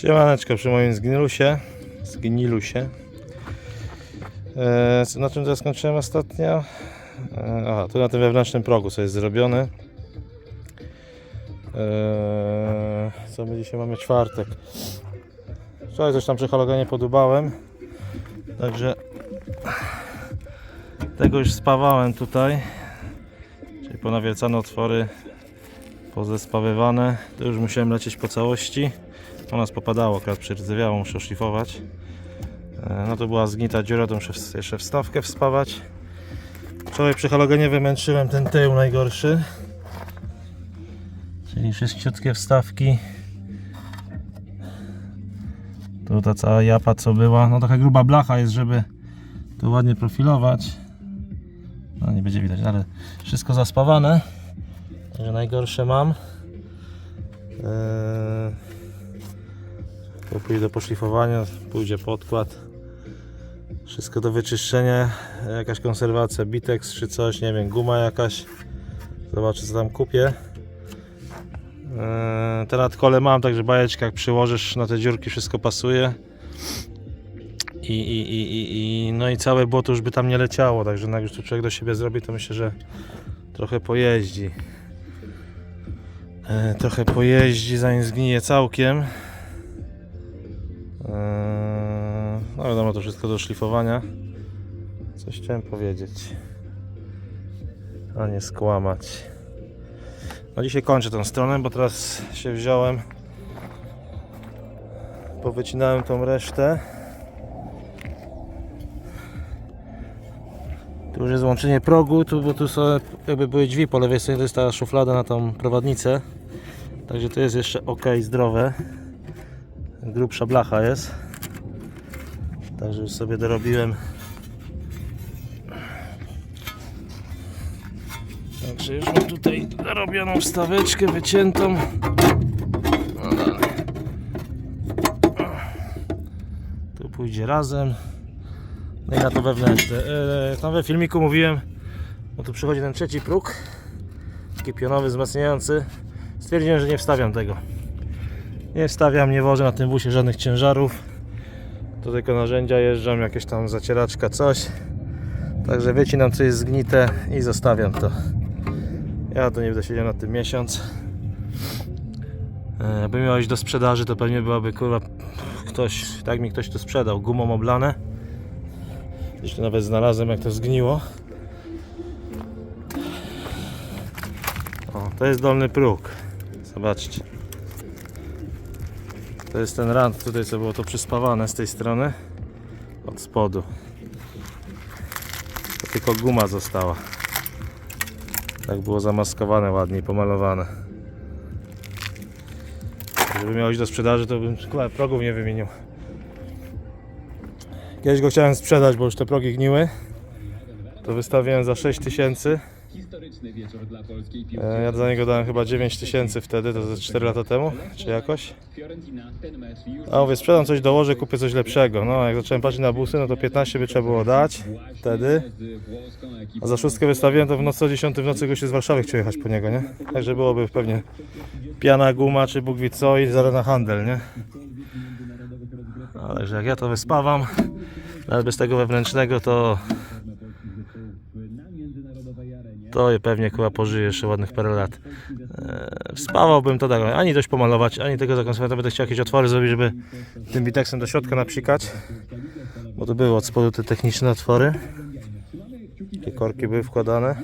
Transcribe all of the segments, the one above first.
Siemaneczko przy moim zgnilusie. Zgnilusie. E, na czym to skończyłem ostatnio? E, aha, tu na tym wewnętrznym progu co jest zrobione. E, co my dzisiaj mamy? Czwartek. Wczoraj coś tam przy halogenie podubałem. Także tego już spawałem tutaj. Czyli ponawielcane otwory pozespawywane. To już musiałem lecieć po całości. U nas popadało, akurat przerdzewiało, muszę szlifować. E, No to była zgnita dziura, to muszę jeszcze wstawkę wspawać. Wczoraj przy halogenie wymęczyłem ten tył najgorszy. Czyli wszystkie wstawki. Tu ta cała japa co była. No taka gruba blacha jest, żeby to ładnie profilować. No nie będzie widać, ale wszystko zaspawane. Także najgorsze mam. Eee, to pójdzie do poszlifowania, pójdzie podkład. Wszystko do wyczyszczenia. Jakaś konserwacja, bitex czy coś, nie wiem, guma jakaś. Zobaczę co tam kupię. Eee, te nadkole mam, także bajeczka jak przyłożysz na te dziurki wszystko pasuje. I, i, i, i, no i całe błoto już by tam nie leciało, także jak już tu człowiek do siebie zrobi, to myślę, że trochę pojeździ. E, trochę pojeździ, zanim zgnije całkiem. No wiadomo, to wszystko do szlifowania. Coś chciałem powiedzieć. A nie skłamać. No dzisiaj kończę tą stronę, bo teraz się wziąłem. Powycinałem tą resztę. Tu już jest łączenie progu, tu, bo tu są jakby były drzwi po lewej stronie, to jest ta szuflada na tą prowadnicę. Także to jest jeszcze ok, zdrowe. Grubsza blacha jest. Także już sobie dorobiłem. Także już mam tutaj dorobioną wstaweczkę wyciętą. No dalej. Tu pójdzie razem. No i na to wewnętrzne. E, tam we filmiku mówiłem, bo tu przychodzi ten trzeci próg. Taki pionowy, wzmacniający. Stwierdziłem, że nie wstawiam tego. Nie wstawiam, nie wożę na tym busie żadnych ciężarów. To tylko narzędzia jeżdżą, jakieś tam zacieraczka, coś. Także wycinam co jest zgnite i zostawiam to. Ja to nie będę siedział na tym miesiąc. E, Jakby miał iść do sprzedaży, to pewnie byłaby kurwa ktoś, tak mi ktoś to sprzedał, gumą oblane. Gdzieś tu nawet znalazłem jak to zgniło. O, to jest dolny próg. Zobaczcie. To jest ten rand tutaj co było to przyspawane z tej strony. Od spodu. To tylko guma została. Tak było zamaskowane ładnie pomalowane. Żeby miał iść do sprzedaży to bym progów nie wymienił. Kiedyś go chciałem sprzedać, bo już te progi gniły. To wystawiłem za 6000. Historyczny wieczór dla polskiej piłki. E, Ja za niego dałem chyba 9000 wtedy, to ze 4 lata temu, czy jakoś. Fiorentina ten mecz już A mówię, sprzedam coś, dołożę, kupię coś lepszego. No, jak zacząłem patrzeć na busy, no to 15 by trzeba było dać wtedy. z włoską ekipą. A za szóstkę wystawiłem, to w nocy o 10 w nocy goście z Warszawy chciał jechać po niego, nie? Także byłoby pewnie piana, guma, czy Bóg wie co i zaraz na handel, nie? Ale że jak ja to wyspawam, nawet bez tego wewnętrznego, to. To pewnie chyba pożyje jeszcze ładnych parę lat. Eee, Wspawałbym to tak, ani dość pomalować, ani tego zakonserwować, będę chciał jakieś otwory zrobić, żeby tym biteksem do środka napsikać. Bo to były od spodu te techniczne otwory. Takie korki były wkładane.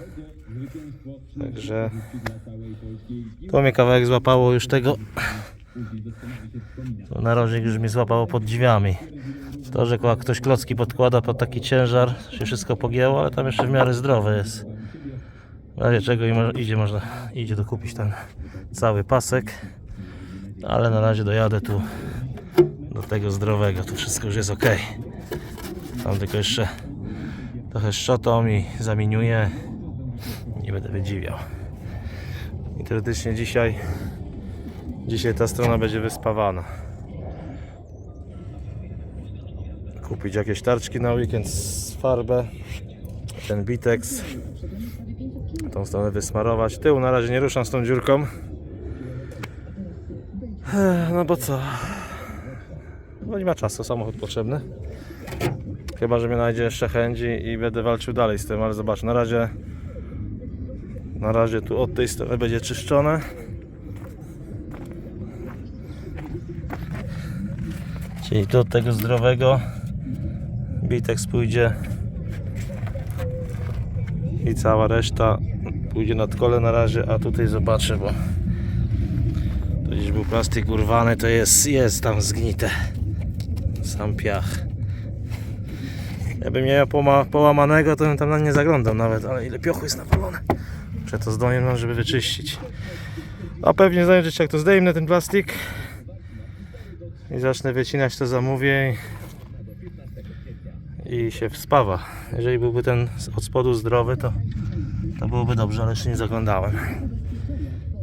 Także to mnie kawałek złapało już tego. To narożnik już mi złapało pod drzwiami. To, że ktoś klocki podkłada pod taki ciężar, się wszystko pogięło, ale tam jeszcze w miarę zdrowe jest. W razie czego idzie można idzie dokupić ten cały pasek. Ale na razie dojadę tu do tego zdrowego. Tu wszystko już jest ok. Tam tylko jeszcze trochę szczotą i zaminiuję. Nie będę wydziwiał. I teoretycznie dzisiaj dzisiaj ta strona będzie wyspawana. Kupić jakieś tarczki na weekend z farbę. Ten bitex tą stronę wysmarować. Tył na razie nie ruszam z tą dziurką. No bo co? No nie ma czasu, samochód potrzebny. Chyba, że mnie znajdzie jeszcze chęci i będę walczył dalej z tym, ale zobacz, na razie na razie tu od tej strony będzie czyszczone. Czyli do tego zdrowego Bitex pójdzie i cała reszta pójdzie nad kole na razie, a tutaj zobaczę, bo to gdzieś był plastik urwany, to jest, jest tam zgnite. Sam piach. Jakbym nie miał połamanego, to bym tam na nie zaglądał nawet, ale ile piochu jest nawalone. Muszę to zdjąć, żeby wyczyścić. A pewnie zajrzeć jak to zdejmę ten plastik i zacznę wycinać to zamówię i, się wspawa. Jeżeli byłby ten od spodu zdrowy, to, to byłoby dobrze, ale jeszcze nie zaglądałem.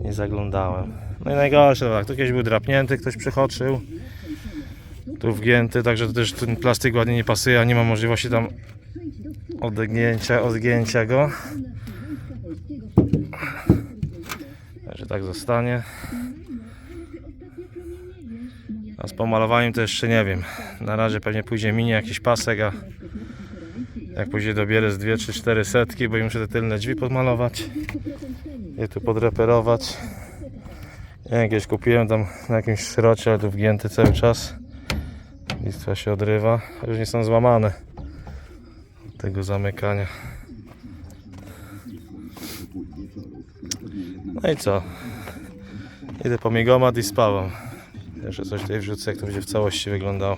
Nie zaglądałem. No i najgorsze, tak, tu kiedyś był drapnięty, ktoś przechoczył. Tu wgięty, także to też ten plastik ładnie nie pasuje, a nie ma możliwości tam odgięcia, odgięcia go. Także tak zostanie. A z pomalowaniem to jeszcze nie wiem. Na razie pewnie pójdzie minie jakiś pasek, a jak pójdzie dobierę z 2 czy 4 setki, bo muszę te tylne drzwi podmalować. Je tu podreperować. Ja jakieś kupiłem tam na jakimś szrocie, ale tu wgięty cały czas. Listwa się odrywa. Już nie są złamane. Tego zamykania. No i co? Idę po migomat i spawam. Jeszcze coś tutaj wrzucę, jak to będzie w całości wyglądało.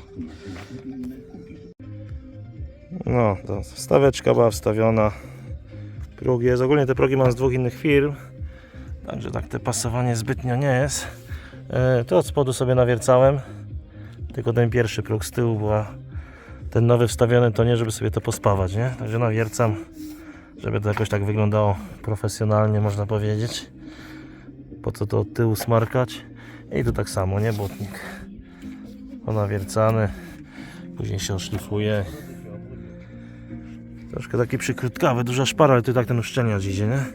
No, to staweczka była wstawiona. Próg jest. Ogólnie te progi mam z dwóch innych firm. Także tak te pasowanie zbytnio nie jest. E, to od spodu sobie nawiercałem. Tylko ten pierwszy próg z tyłu była ten nowy wstawiony to nie, żeby sobie to pospawać, nie? Także nawiercam, żeby to jakoś tak wyglądało profesjonalnie, można powiedzieć. Po co to od tyłu smarkać? I tu tak samo, nie? Błotnik ponawiercany. Później się oszlifuje. Troszkę taki przykrótkawy, duża szpara, ale tu tak ten uszczelniacz idzie, nie?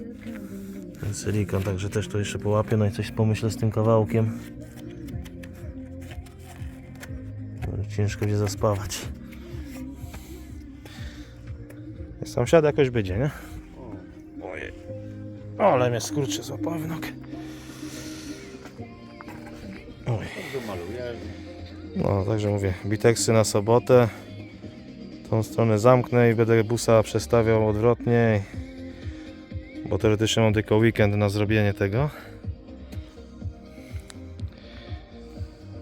Ten silikon, także też to jeszcze połapię, no i coś pomyślę z tym kawałkiem. Ciężko się zaspawać. Sąsiad jakoś będzie, nie? Ojej. Ale mnie skurczy złapał w nogę. Oj. No, także mówię, biteksy na sobotę. Tą stronę zamknę i będę busa przestawiał odwrotnie. Bo teoretycznie mam tylko weekend na zrobienie tego.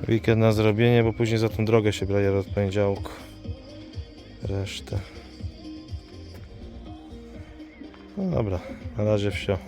Weekend na zrobienie, bo później za tą drogę się braje od poniedziałku. Resztę. No dobra, na razie wsio.